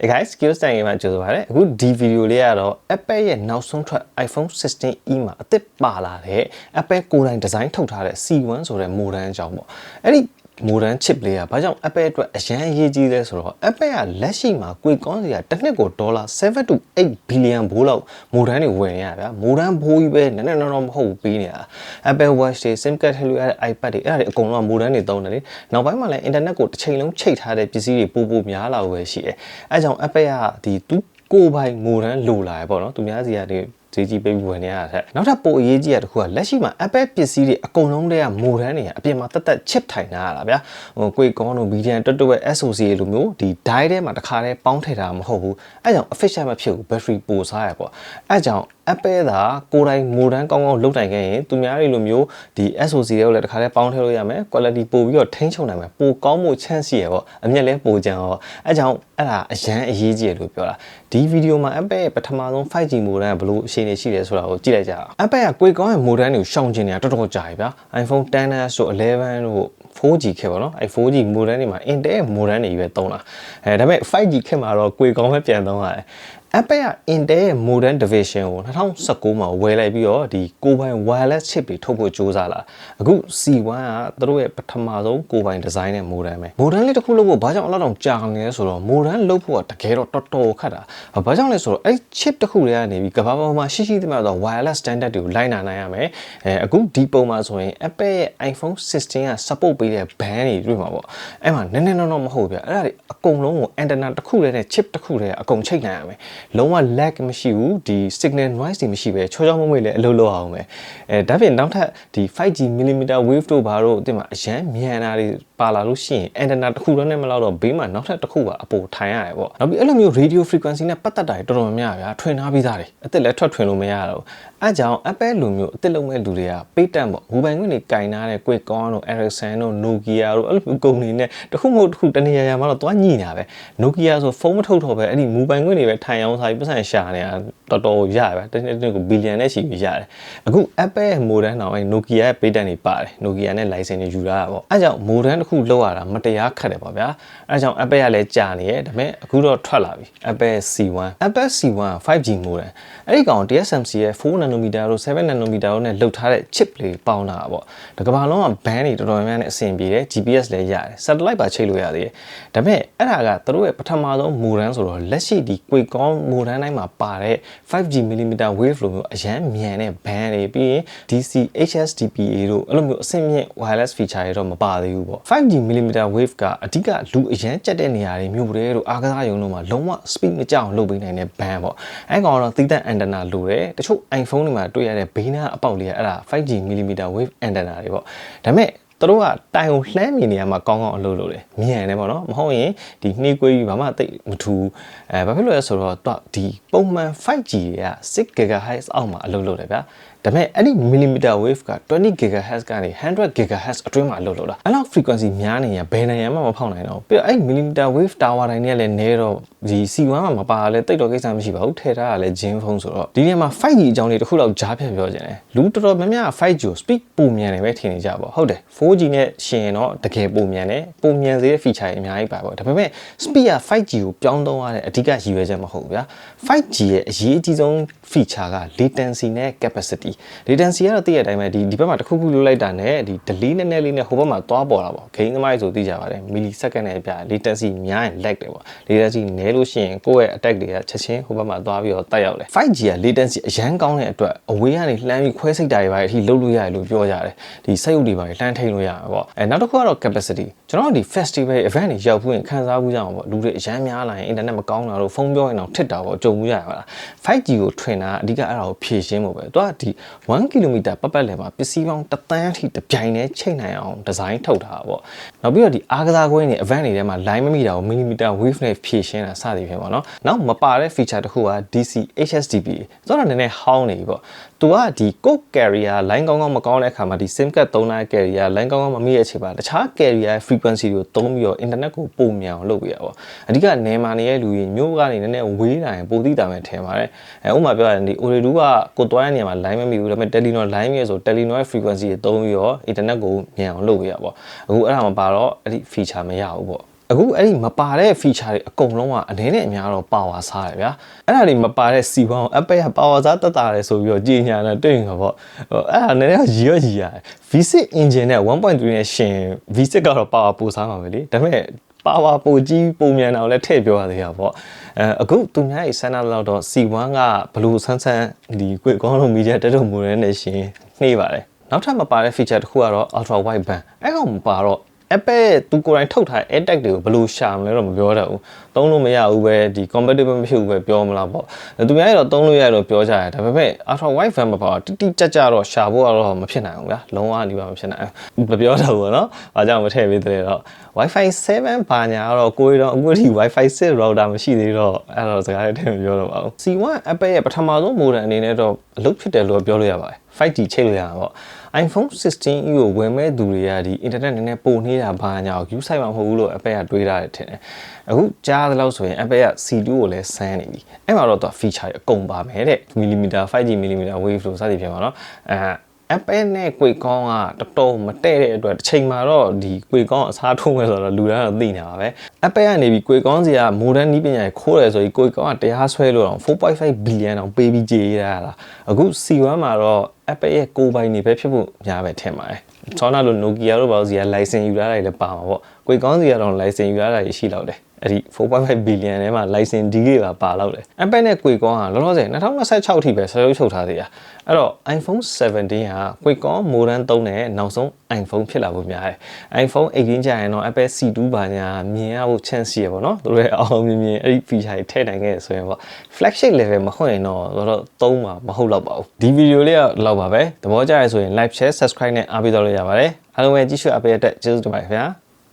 Hey guys, skills တိုင်မှာကြိုဆိုပါရစေ။အခုဒီဗီဒီယိုလေးကတော့ Apple ရဲ့နောက်ဆုံးထွက် iPhone 16e မှာအသစ်ပါလာတဲ့ Apple ကိုယ်တိုင်ဒီဇိုင်းထုတ်ထားတဲ့ C1 ဆိုတဲ့ modem အကြောင်းပေါ့။အဲ့ဒီ modem chip လေးကဘာကြောင့် Apple အတွက်အရန်အရေးကြီးလဲဆိုတော့ Apple ကလက်ရှိမှာကိုယ်ကောင်းစီကတစ်နှစ်ကိုဒေါ်လာ7 to 8 billion ဘိုးလောက် modem တွေဝယ်နေရဗျာ modem ဘိုးကြီးပဲနည်းနည်းတော့တော့မဟုတ်ဘူးပေးနေတာ Apple Watch တွေ SIM card ထည့်လို့ရတဲ့ iPad တွေအဲ့ဒါတွေအကုန်လုံးက modem တွေသုံးတယ်လေနောက်ပိုင်းမှာလည်း internet ကိုတစ်ချိန်လုံးချိတ်ထားတဲ့ပစ္စည်းတွေပို့ပို့များလာဝယ်ရှိတယ်အဲကြောင့် Apple ကဒီသူကိုယ်ပိုင် modem လိုလာရပေါ့နော်သူများစီကနေ ဈေးကြီးပေးပြီးဝယ်နေရတာတဲ့နောက်ထပ်ပိုအရေးကြီးတာတစ်ခုကလက်ရှိမှာ Apple ပစ္စည်းတွေအကုန်လုံးတည်းက modem တွေကအပြင်မှာတက်တက် chip ထိုင်ထားရတာဗျာဟိုကိုယ်ကောင်းတို့ Median တွတ်တွတ် SoC လိုမျိုးဒီ die ထဲမှာတစ်ခါတည်းပေါင်းထည့်တာမဟုတ်ဘူးအဲကြောင့် efficient မဖြစ်ဘူး battery ပိုစားရပေါ့အဲကြောင့် Apple သာကိုယ်တိုင် modem ကောင်းကောင်းလုပ်တိုင်ခဲ့ရင်သူများတွေလိုမျိုးဒီ SoC တွေကိုလည်းတစ်ခါတည်းပေါင်းထည့်လို့ရမယ် quality ပိုပြီးတော့ထိန်းချုပ်နိုင်မယ်ပိုကောင်းမှု chance ရှိရပေါ့အမြက်လဲပိုကြံရောအဲကြောင့်အဲ့ဒါအရန်အရေးကြီးရလို့ပြောတာဒီဗီဒီယိုမှာ Apple ရဲ့ပထမဆုံး 5G modem ကဘလို့အခြေအနေရှိတယ်ဆိုတာကိုကြည့်လိုက်ကြအောင် Apple ကကိုယ်ကောင်းရဲ့ modem တွေကိုရှောင်ကျင်နေတာတော်တော်ကြာပြီဗျာ iPhone 10s တို့11တို့ 4G ခေတ်ပေါ့နော်အဲ 4G modem တွေမှာ Intel modem တွေပဲသုံးတာအဲဒါပေမဲ့ 5G ခေတ်မှာတော့ကိုယ်ကောင်းပဲပြန်သုံးရတယ် Apple က Intel ရဲ့ modem division ကို2019မှာဝယ်လိုက်ပြီးတော့ဒီကိုပိုင် wireless chip တွေထုတ်ဖို့ကြိုးစားလာအခု C1 ကသူတို့ရဲ့ပထမဆုံးကိုပိုင် design နဲ့ modem ပဲ modem လေးတစ်ခုလုပ်ဖို့ဘာကြောင့်အဲ့လောက်တောင်ကြာနေလဲဆိုတော့ modem လုပ်ဖို့ကတကယ်တော့တော်တော်ခက်တာဘာကြောင့်လဲဆိုတော့အဲ့ chip တစ်ခုတည်းကနေပြီးကမ္ဘာပေါ်မှာရှိရှိသမျှတော့ wireless standard တွေကိုလိုက်နာနိုင်ရမယ်အဲအခုဒီပုံမှာဆိုရင် Apple ရဲ့ iPhone 16က support ပေးတဲ့ band တွေတွေ့မှာပေါ့အဲ့မှာနည်းနည်းတော့တော့မဟုတ်ဗျအဲ့ဒါတွေအကုန်လုံးကို antenna တစ်ခုတည်းနဲ့ chip တစ်ခုတည်းအကုန်ချိတ်နိုင်ရမယ်လုံးဝ lag မရှိဘူးဒီ signal noise တွေမရှိပဲချောချောမွေ့မွေ့လည်းအလုပ်လုပ်အောင်ပဲအဲဒါပြင်နောက်ထပ်ဒီ 5G millimeter wave တို့ဘာတို့ဒီမှာအရန်မြန်တာတွေပါလာလို့ရှိရင် antenna တစ်ခုတည်းနဲ့မလောက်တော့ဘေးမှာနောက်ထပ်တစ်ခုပါအပေါ်ထိုင်ရတယ်ပေါ့နောက်ပြီးအဲ့လိုမျိုး radio frequency နဲ့ပတ်သက်တာတွေတော်တော်များများဗျာထွင်ထားပြီးသားတွေအစ်စ်လည်းထွက်ထွင်လို့မရတော့အဲကြောင့် Apple လိုမျိုးအစ်စ်လုံးမဲ့လူတွေကပေးတတ်ပေါ့မူပိုင်ခွင့်တွေကင်ထားတဲ့ Quickcon တို့ Ericsson တို့ Nokia တို့အဲ့လိုမျိုးကုမ္ပဏီနဲ့တစ်ခုမဟုတ်တစ်ခုတနေရာရာမှာတော့သွားညှိနေတာပဲ Nokia ဆိုဖုန်းမထုတ်တော့ပဲအဲ့ဒီမူပိုင်ခွင့်တွေပဲထိုင်အောင်စားပြီးပတ်စံရှာနေတာတော်တော်ရပဲတနေ့တနေ့ကိုဘီလီယံနဲ့ချီပြီးရတယ်အခု Apple ရဲ့ modem တော့အဲ့ Nokia ရဲ့ပေးတတ်နေပါတယ် Nokia နဲ့ license တွေယူထားတာပေါ့အဲကြောင့် modem တစ်ခုလောက်ရတာမတရားခက်တယ်ပေါ့ဗျာအဲကြောင့် Apple ကလည်းကြာနေရဲ့ဒါပေမဲ့အခုတော့ထွက်လာပြီ Apple C1 Apple C1 5G modem အဲ့ဒီကောင် TSMC ရဲ့4 nanometer တို့7 nanometer တို့နဲ့လောက်ထားတဲ့ chip လေးပေါင်းတာပေါ့ဒါကဘာလုံးက band တွေတော်တော်များများနဲ့အဆင်ပြေတယ် GPS လည်းရတယ် satellite ပါချိတ်လို့ရသေးတယ်ဒါပေမဲ့အဲ့ဒါကသူတို့ရဲ့ပထမဆုံး modem ဆိုတော့လက်ရှိဒီ Qualcomm modem တိုင်းမှာပါတဲ့ 5G millimeter wave လိုမျိုးအရန်မြန်တဲ့ band တွေပြီးရင် DC HSDPA တို့အဲ့လိုမျိုးအဆင့်မြင့် wireless feature တွေတော့မပါသေးဘူးပေါ့ 5G millimeter wave ကအဓိကလူအရန်ကြက်တဲ့နေရာတွေမြို့တွေတို့အားကစားရုံတို့မှာလုံးဝ speed မကြောက်လုပ်ပေးနိုင်တဲ့ band ပေါ့အဲကောင်တော့သီးသန့် antenna လိုတယ်တချို့ iPhone တွေမှာတွေ့ရတဲ့ဘေးနားအပေါက်လေးကအဲ့ဒါ 5G millimeter wave antenna တွေပေါ့ဒါပေမဲ့ သူတို့ကတိုင်ကိုလှမ်းမြင်နေရမှာကောင်းကောင်းအလုပ်လုပ်တယ်မြန်တယ်ပေါ့နော်မဟုတ်ရင်ဒီနှေးကွေးပြီးဘာမှတိတ်မထူအဲဘာဖြစ်လို့လဲဆိုတော့သူကဒီပုံမှန် 5G တွေက 6 GHz အောက်မှာအလုပ်လုပ်တယ်ဗျာဒါပေမဲ့အဲ့ဒီ millimeter wave က20 GHz ကနေ100 GHz အတွင်းမှာအလုပ်လုပ်တာအဲ့လောက် frequency များနေရင်ဘယ်နိုင်ရမှမဖောက်နိုင်တော့ပြီးတော့အဲ့ millimeter wave tower တိုင်းတွေကလည်းနဲတော့ဒီ C1 မှာမပါလဲတိတ်တော့ကိစ္စမရှိပါဘူးထည့်ထားတာလည်း Jin phone ဆိုတော့ဒီနေရာမှာ 5G အကြောင်းလေးတစ်ခုလောက်ကြားဖြတ်ပြောခြင်းတယ်လူတော်တော်များများ 5G ကို speed ပုံမြန်တယ်ပဲထင်နေကြပါဟုတ်တယ် 4G နဲ့ရှင်ရင်တော့တကယ်ပုံမြန်တယ်ပုံမြန်စေတဲ့ feature တွေအများကြီးပါပေါ့ဒါပေမဲ့ speed က 5G ကိုပြောင်းသုံးရတဲ့အဓိကရည်ရွယ်ချက်မဟုတ်ဘူးဗျာ 5G ရဲ့အရေးအကြီးဆုံး feature က latency နဲ့ capacity latency ကတော့သိရတဲ့အတိုင်းပဲဒီဒီဘက်မှာတစ်ခုခုလွတ်လိုက်တာနဲ့ဒီ delay နည်းနည်းလေးနဲ့ဟိုဘက်မှာသွားပေါ်တာပေါ့ gain သမားတွေဆိုသိကြပါတယ် millisecond နဲ့ပြ latency များရင် lag တယ်ပေါ့ latency နည်းလို့ရှိရင်ကိုယ့်ရဲ့ attack တွေကချက်ချင်းဟိုဘက်မှာသွားပြီးတော့တက်ရောက်တယ် 5G က latency အရန်ကောင်းတဲ့အတွက်အဝေးကနေလှမ်းပြီးခွဲစိတ်တာတွေပါအထိလုပ်လို့ရတယ်လို့ပြောကြတယ်ဒီစက်ရုပ်တွေပါလှမ်းထိန်လို့ရမှာပေါ့အဲနောက်တစ်ခုကတော့ capacity ကျွန်တော်တို့ဒီ festival event တွေရောက်ဖို့ရင်ခန်းစားမှုကြအောင်ပေါ့လူတွေအရန်များလာရင် internet မကောင်းတာတို့ဖုန်းပြောရင်တော့ထစ်တာပေါ့ကြုံမှုရရပါလား 5G ကိုထွင်တာအဓိကအဲ့ဒါကိုဖြည့်ရှင်းဖို့ပဲသူကဒီ1 km ပတ်ပတ်လည်မှာပစ္စည်းပေါင်းတစ်သန်းအထိတစ်ပြိုင်တည်းချိန်နိုင်အောင်ဒီဇိုင်းထုတ်ထားတာပေါ့နောက်ပြီးတော့ဒီအားကစားကွင်းတွေ event တွေထဲမှာ line မမိတာကို millimeter wave နဲ့ဖြည့်ရှင်းတာစသည်ဖြင့်ပေါ့နော်နောက်မပါတဲ့ feature တစ်ခုက DC HSDP ဆိုတော့နည်းနည်းဟောင်းနေပြီပေါ့သူကဒီ code carrier line ကောင်းကောင်းမကောင်းတဲ့အခါမှာဒီ sim card သုံးတဲ့ carrier line ကောင်းကောင်းမမိတဲ့အချိန်မှာတခြား carrier frequency တွေကိုသုံးပြီးတော့ internet ကိုပုံမြန်အောင်လုပ်ပြရပါအဓိကနေမာနေရဲ့လူကြီးမျိုးကနေနည်းနည်းဝေးလာရင်ပိုသိတာပဲထင်ပါတယ်အဲဥပမာပြောရရင်ဒီ Ooredoo ကကိုတွားတဲ့နေရာမှာ line မမိဘူးဒါပေမဲ့ Telenor line မြဲဆို Telenor ရဲ့ frequency တွေသုံးပြီးတော့ internet ကိုမြန်အောင်လုပ်ပြရပါအခုအဲ့ဒါမပါတော့အဲ့ဒီ feature မရဘူးပေါ့အခုအဲ့ဒီမပါတဲ့ feature တွေအကုန်လုံးကအနေနဲ့အများတော့ power စားတယ်ဗျာအဲ့ဒါတွေမပါတဲ့ C1 ကို Apple က power စားတက်တာတယ်ဆိုပြီးတော့ကြီးညာတာတွေ့ရင်တော့ဟိုအဲ့ဒါနည်းနည်းရီရောရီရတယ် V6 engine နဲ့1.3နဲ့ရှင် V6 ကတော့ power ပိုစားမှာပဲလေဒါပေမဲ့ power ပိုကြီးပုံမြန်အောင်လည်းထည့်ပြောရသေးတာပေါ့အဲအခုသူများရဲ့ဆန္ဒလောက်တော့ C1 ကဘလူးဆန်းဆန်းဒီကွေကောင်းလုံးမီဒီယာတက်တော့မူရဲနဲ့ရှင်နှေးပါတယ်နောက်ထပ်မပါတဲ့ feature တစ်ခုကတော့ ultra wide band အဲ့ကောင်မပါတော့ Apple ရဲ့သူကိုယ်တိုင်ထုတ်ထားတဲ့ AirTag တွေကိုဘယ်လိုရှာမလဲတော့မပြောတတ်ဘူး။သုံးလို့မရဘူးပဲဒီ compatible မဖြစ်ဘူးပဲပြောမလားပေါ့။သူများရတော့သုံးလို့ရတော့ပြောကြတယ်။ဒါပေမဲ့ Ultra Wide Vampire ကတိတိကျကျတော့ရှာဖို့ကတော့မဖြစ်နိုင်ဘူးဗျာ။လုံးဝဒီမှာမဖြစ်နိုင်ဘူး။မပြောတတ်ဘူးနော်။အားကြောင့်မထည့်ပေးတဲ့တော့ Wi-Fi 7ဘာညာကတော့ကိုယ်တော့အခုထိ Wi-Fi 6 router မရှိသေးတော့အဲ့တော့စကားတွေထည့်မပြောတော့ပါဘူး။ C1 Apple ရဲ့ပထမဆုံး model အနေနဲ့တော့အလုပ်ဖြစ်တယ်လို့ပြောလို့ရပါတယ် 5G ချိတ်လို့ရတာပေါ့ iPhone 16ကိုဝယ်မဲ့သူတွေကဒီ internet နည်းနည်းပိုနေတာဘာညာကို view site မှာမဟုတ်ဘူးလို့ Apple ကတွေးထားတယ်ထင်တယ်အခုကြားသလောက်ဆိုရင် Apple က C2 ကိုလည်းစမ်းနေပြီအဲ့မှာတော့သူ feature တွေအကုန်ပါမယ်တဲ့ millimeter 5G millimeter wave လို့စသည်ဖြစ်ပါတော့အဲ Apple နဲ့ကွေကောင်းကတော်တော်မတည့်တဲ့အတွက်တစ်ချိန်မှာတော့ဒီကွေကောင်းအစားထိုးမယ်ဆိုတော့လူတိုင်းတော့သိနေတာပါပဲ Apple ကနေပြီးကွေကောင်းစီက modern နီးပညာခိုးတယ်ဆိုပြီးကွေကောင်းကတရားစွဲလို့တော့4.5 billion တောင်ပေးပြီးကြေးရတာအခု C1 မှာတော့ Apple ရဲ့ကိုယ်ပိုင်နေပဲဖြစ်ဖို့များပဲထင်ပါတယ်။ဆောနာလို Nokia တို့ဘာလို့စီက license ယူရတာတွေလည်းပါမှာပေါ့။ကွေကောင်းစီကတော့ license ယူရတာတွေရှိတော့တယ်။ အဲ့ဒီ4.5 billion ထဲမှာ license deal တွေပါပါတော့တယ်။ Apple နဲ့ကွေကောင်းကလောလောဆယ်2026အထိပဲဆရုပ်ချုပ်ထားသေးတာ။အဲ့တော့ iPhone 17ကကွေကောင်း modern 3နဲ့နောက်ဆုံး iPhone ဖြစ်လာဖို့များတယ်။ iPhone 18ကျရင်တော့ Apple C2 ဘာညာမြင်ရဖို့ chance ရှိရပေါ့နော်။သူတို့ရဲ့အောင်မြင်မြင်အဲ့ဒီ feature တွေထည့်နိုင်ခဲ့ဆိုရင်ပေါ့ flagship level မဟုတ်ရင်တော့တော့သုံးမှာမဟုတ်တော့ပါဘူး။ဒီဗီဒီယိုလေးကတော့ပါပဲ။သဘောကျရဆိုရင် like share subscribe နဲ့အားပေးတော့လို့ရပါတယ်။အားလုံးပဲကြည့်ရှုအားပေးတဲ့အတွက်ကျေးဇူးတင်ပါတယ်ခင်ဗျာ။